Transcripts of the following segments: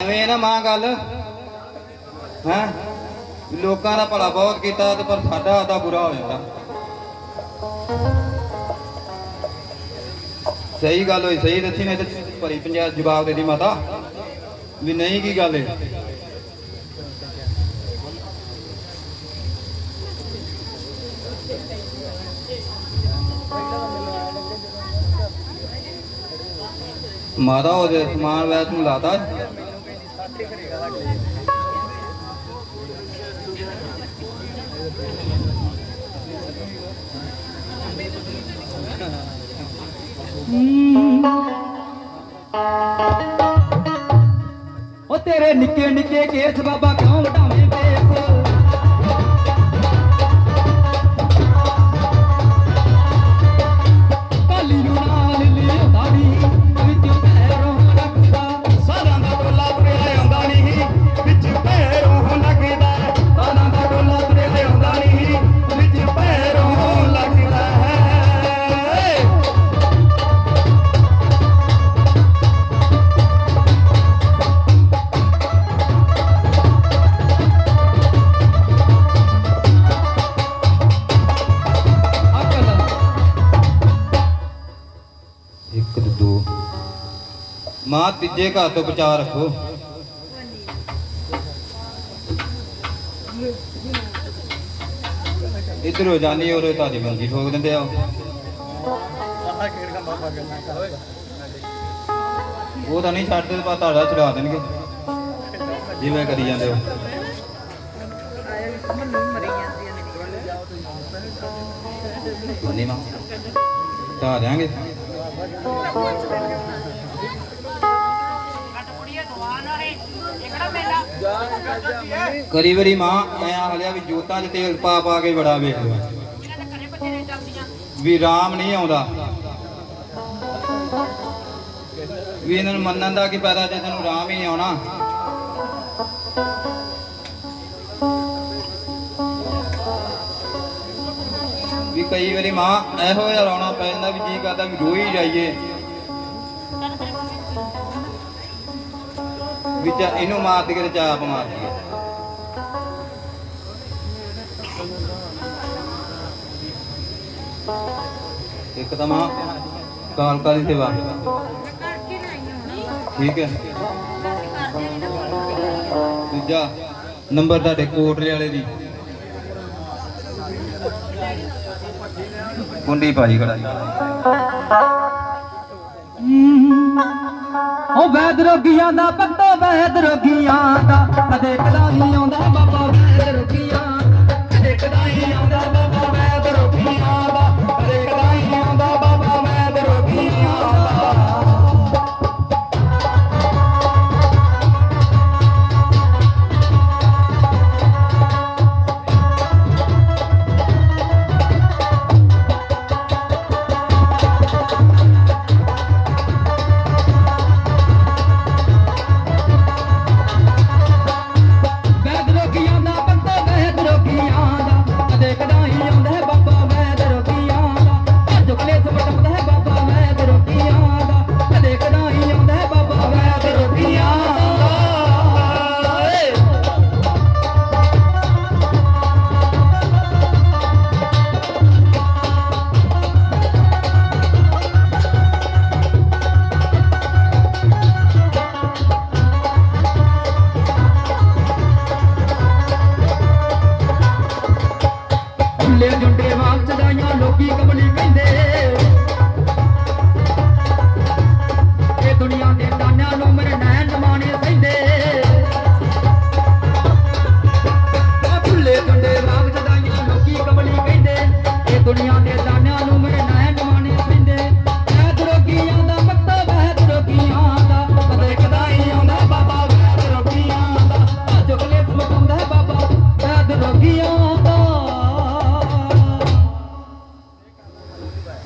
ਐਵੇਂ ਨਾ ਮਾਂ ਗੱਲ, ਹੈ? ਲੋਕਾਂ ਦਾ ਭਲਾ ਬਹੁਤ ਕੀਤਾ ਤੇ ਪਰ ਸਾਡਾ ਆਦਾ ਬੁਰਾ ਹੋ ਜਾਂਦਾ। ਸਹੀ ਗੱਲ ਹੋਈ, ਸਹੀ ਦੱਸੀ ਨਹੀਂ ਤੇ ਭਰੀ ਪੰਜਾਬ ਜਵਾਬ ਦੇ ਦੀ ਮਾਤਾ। ਵੀ ਨਹੀਂ ਕੀ ਗੱਲ ਹੈ ਮਾਤਾ ਉਹ ਸਮਾਨ ਵੈਸ ਨੂੰ ਲਾਤਾ। ਉਹ ਤੇਰੇ ਨਿੱਕੇ ਨਿੱਕੇ ਕੇਸ ਬਾਬਾ ਇੱਕ ਦੋ। ਮਾਂ, ਤੀਜੇ ਘਰ ਤੋਂ ਬਚਾ ਰੱਖੋ। ਇੱਧਰ ਹੋ ਜਾਂਦੀ ਔਰ ਤੁਹਾਡੀ ਮੰਜੀ ਠੋਕ ਦਿੰਦੇ ਆ ਉਹ। ਤਾਂ ਨਹੀਂ ਛੱਡਦੇ ਪਰ ਤੁਹਾਡਾ ਚੜਾ ਦੇਣਗੇ। ਜਿਵੇਂ ਕਰੀ ਜਾਂਦੇ ਹੋ। ਨਹੀਂ ਮਾਂ ਢਾ ਦਿਆਂਗੇ। ਕਰੀ ਵਾਰੀ ਮਾਂ ਐ ਹਲਿਆ ਵੀ ਜੋਤਾਂ 'ਚ ਤੇਲ ਪਾ ਪਾ ਕੇ ਬੜਾ ਵੇਖ ਲਿਆ। ਵੀ ਰਾਮ ਨਹੀਂ ਆਉਂਦਾ। ਵੀ ਇਹਨਾਂ ਨੂੰ ਮੰਨਣ ਦਾ ਕੀ ਪਤਾ ਜੇ ਤੈਨੂੰ ਰਾਮ ਹੀ ਨਹੀਂ ਆਉਣਾ। ਕਈ ਵਾਰੀ ਮਾਂ ਇਹੋ ਜਿਹਾ ਰੌਣਾ ਪੈ ਜਾਂਦਾ ਵੀ ਜੀ ਕਰਦਾ ਵੀ ਰੋਈ ਜਾਈਏ। ਵਿੱਚ ਇਹਨੂੰ ਮਾਰ ਦੇ ਕੇ ਚਾਪ ਮਾਰ ਦਈਏ। ਇੱਕ ਤਾਂ ਮਾਂ ਕਾਲਕਾ ਦੀ ਸੇਵਾ। ਠੀਕ ਹੈ। ਦੂਜਾ, ਨੰਬਰ ਤੁਹਾਡੇ ਕੋਟਲੇ ਵਾਲੇ ਦੀ। ਕੁੰਡੀ ਭਾਜੀ ਕਢਾਈ ਉਹ ਵੈਦ ਰੋਗੀਆਂ ਦਾ ਪੱਤੋ ਵੈਦ ਰੋਗੀਆਂ ਦਾ। ਕਦੇ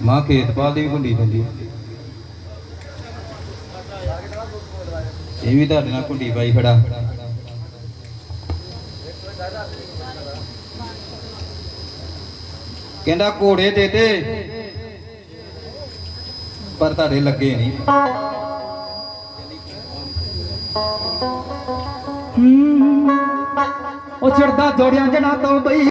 ਮਾਂ ਖੇਤਪਾਲ ਦੀ ਵੀ ਕੁੰਡੀ ਦਿੰਦੀ ਇਹ ਵੀ ਤੁਹਾਡੇ ਨਾਲ ਕੁੰਡੀ ਪਾਈ ਖੜਾ। ਕਹਿੰਦਾ ਘੋੜੇ ਦੇ ਦੇ ਪਰ ਤੁਹਾਡੇ ਲੱਗੇ ਨਹੀਂ। ਹੂੰ, ਉਹ ਚੜਦਾ ਜੋੜਿਆਂ ਜਣਾ ਤੋਂ ਬਈ